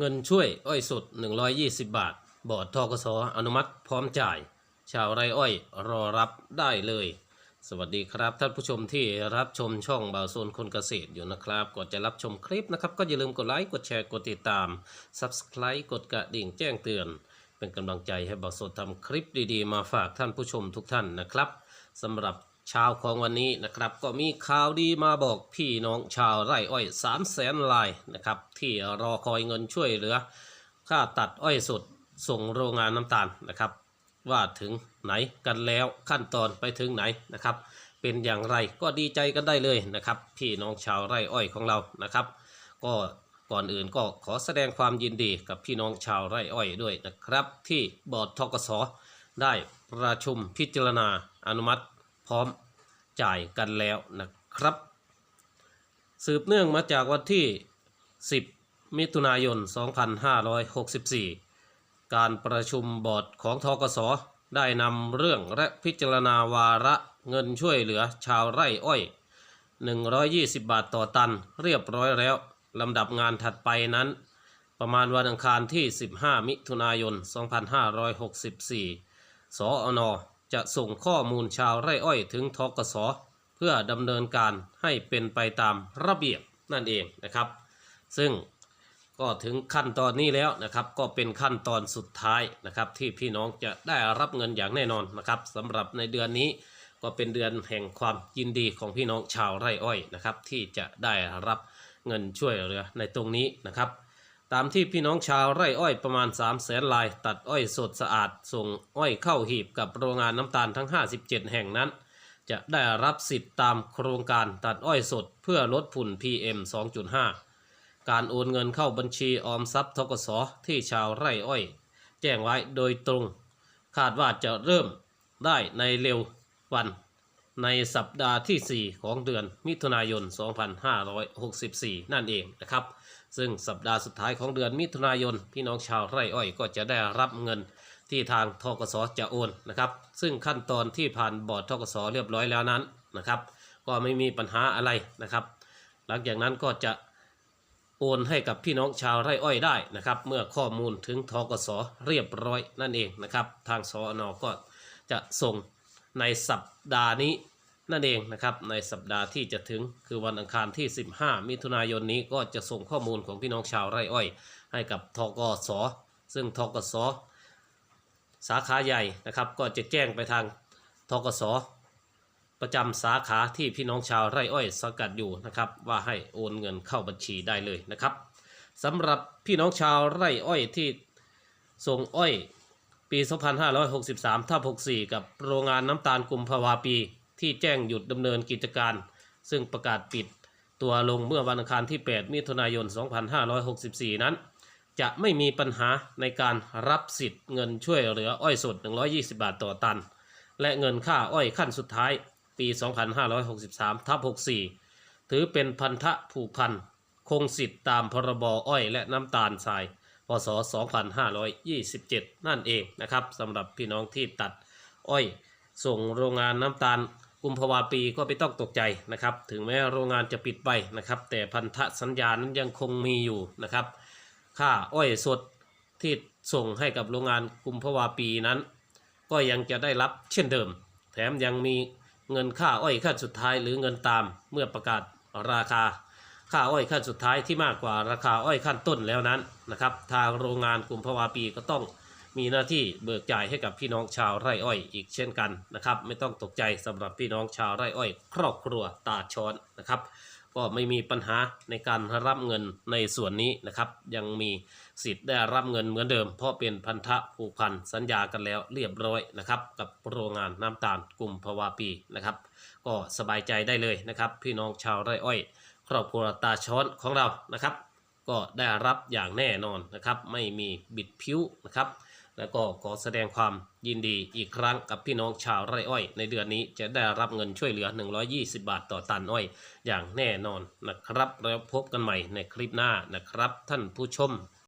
เงินช่วยอ้อยสด 120 บาท บอร์ดทกสอนุมัติพร้อมจ่าย ชาวไร่อ้อยรอรับได้เลย สวัสดีครับท่านผู้ชมที่รับชมช่องบ่าวโซนคนเกษตรอยู่นะครับก่อนจะรับชมคลิปนะครับ ก็อย่าลืมกดไลค์กดแชร์กดติดตาม Subscribe กดกระดิ่งแจ้งเตือน เป็นกำลังใจให้บ่าวโซนทำคลิปดีๆ มาฝากท่านผู้ชมทุกท่านนะครับสำหรับ เช้าของวันนี้นะครับก็มีข่าวดีมาบอกพี่น้องชาวไร่อ้อย3 0 0แสนลายนะครับที่รอคอยเงินช่วยเหลือ ค่าตัดอ้อยสดส่งโรงงานน้ำตาลนะครับ ว่าถึงไหนกันแล้วขั้นตอนไปถึงไหนนะครับ เป็นอย่างไรก็ดีใจกันได้เลยนะครับ พี่น้องชาวไร่อ้อยของเรานะครับ ก็ก่อนอื่นก็ขอแสดงความยินดีกับพี่น้องชาวไร่อ้อยด้วยนะครับ ที่บอร์ดทกสได้ประชุมพิจารณาอนุมัติพร้อม จ่ายกันแล้วนะครับ สืบเนื่องมาจากวันที่ 10 มิถุนายน 2564 การประชุมบอร์ดของทกสได้นำเรื่องและพิจารณาวาระเงินช่วยเหลือชาวไร่อ้อย 120 บาทต่อตันเรียบร้อยแล้วลำดับงานถัดไปนั้น ประมาณวันอังคารที่ 15 มิถุนายน 2564 สอน จะส่งข้อมูลชาวไร่อ้อยถึงทกสเพื่อดำเนินการให้เป็นไปตามระเบียบนั่นเองนะครับ ซึ่งก็ถึงขั้นตอนนี้แล้วนะครับ ก็เป็นขั้นตอนสุดท้ายนะครับ ที่พี่น้องจะได้รับเงินอย่างแน่นอนนะครับสำหรับในเดือนนี้ก็เป็นเดือนแห่งความยินดีของพี่น้องชาวไร่อ้อยนะครับ ที่จะได้รับเงินช่วยเหลือในตรงนี้นะครับ ตามที่พี่น้องชาวไร่อ้อยประมาณ 3 0 0แสนลาย ตัดอ้อยสดสะอาด ส่งอ้อยเข้าหีบกับโรงงานน้ำตาลทั้ง 57 แห่งนั้น จะได้รับสิทธิ์ตามโครงการตัดอ้อยสดเพื่อลดฝุ่น PM 2.5 การโอนเงินเข้าบัญชีออมทรัพย์ทกสที่ชาวไร่อ้อย แจ้งไว้โดยตรง คาดว่าจะเริ่มได้ในเร็ววัน ในสัปดาห์ที่ 4 ของเดือนมิถุนายน 2564 นั่นเองนะครับ ซึ่งสัปดาห์สุดท้ายของเดือนมิถุนายน พี่น้องชาวไร่อ้อยก็จะได้รับเงินที่ทางทกสจะโอนนะครับ ซึ่งขั้นตอนที่ผ่านบอร์ดทกสเรียบร้อยแล้วนั้นนะครับ ก็ไม่มีปัญหาอะไรนะครับ หลังจากนั้นก็จะโอนให้กับพี่น้องชาวไร่อ้อยได้นะครับ เมื่อข้อมูลถึงทกสเรียบร้อยนั่นเองนะครับ ทางสอนอก็จะส่ง ในสัปดาห์นี้นั่นเองนะครับในสัปดาห์ที่จะถึงคือวันอังคารที่ 15 มิถุนายนนี้ก็จะส่งข้อมูลของพี่น้องชาวไร่อ้อย ให้กับทกส ซึ่งทกส สาขาใหญ่นะครับก็จะแจ้งไปทางทกส ประจำสาขาที่พี่น้องชาวไร่อ้อยสกัดอยู่นะครับว่าให้โอนเงินเข้าบัญชีได้เลยนะครับสำหรับพี่น้องชาวไร่อ้อยที่ส่งอ้อย ปี 2563ทับ64 กับโรงงานน้ำตาลกลุ่มภาวาปี ที่แจ้งหยุดดำเนินกิจการ ซึ่งประกาศปิดตัวลงเมื่อวันอังคารที่ 8 มิถุนายน 2564 นั้น จะไม่มีปัญหาในการรับสิทธิ์เงินช่วยเหลืออ้อยสด 120 บาทต่อตัน และเงินค่าอ้อยขั้นสุดท้าย ปี 2563ทับ64 ถือเป็นพันธะผูกพัน คงสิทธิ์ตามพรบอ้อยและน้ำตาลทราย พศ 2527 นั่นเองนะครับสำหรับพี่น้องที่ตัดอ้อย ส่งโรงงานน้ำตาลกุมภาวาปีก็ไม่ต้องตกใจนะครับ ถึงแม้โรงงานจะปิดไปนะครับ แต่พันธสัญญานั้นยังคงมีอยู่นะครับ ค่าอ้อยสดที่ส่งให้กับโรงงานกุมภาวาปีนั้น ก็ยังจะได้รับเช่นเดิม แถมยังมีเงินค่าอ้อยขั้นสุดท้ายหรือเงินตามเมื่อประกาศราคา ค่าอ้อยขั้นสุดท้ายที่มากกว่าราคาอ้อยขั้นต้นแล้วนั้นนะครับ ทางโรงงานกลุ่มภาวาปีก็ต้องมีหน้าที่เบิกจ่ายให้กับพี่น้องชาวไร่อ้อยอีกเช่นกันนะครับ ไม่ต้องตกใจสำหรับพี่น้องชาวไร่อ้อย ครอบครัวตาช้อนนะครับ ก็ไม่มีปัญหาในการรับเงินในส่วนนี้นะครับ ยังมีสิทธิ์ได้รับเงินเหมือนเดิม เพราะเป็นพันธะผูกพันสัญญากันแล้วเรียบร้อยนะครับ กับโรงงานน้ำตาลกลุ่มภาวาปีนะครับ ก็สบายใจได้เลยนะครับ พี่น้องชาวไร่อ้อย ครอบครัวตาช้อนของเรานะครับ ก็ได้รับอย่างแน่นอนนะครับ ไม่มีบิดผิวนะครับ แล้วก็ขอแสดงความยินดีอีกครั้งกับพี่น้องชาวไร่อ้อย ในเดือนนี้จะได้รับเงินช่วยเหลือ 120 บาทต่อตันอ้อย อย่างแน่นอนนะครับ แล้วพบกันใหม่ในคลิปหน้านะครับ ท่านผู้ชม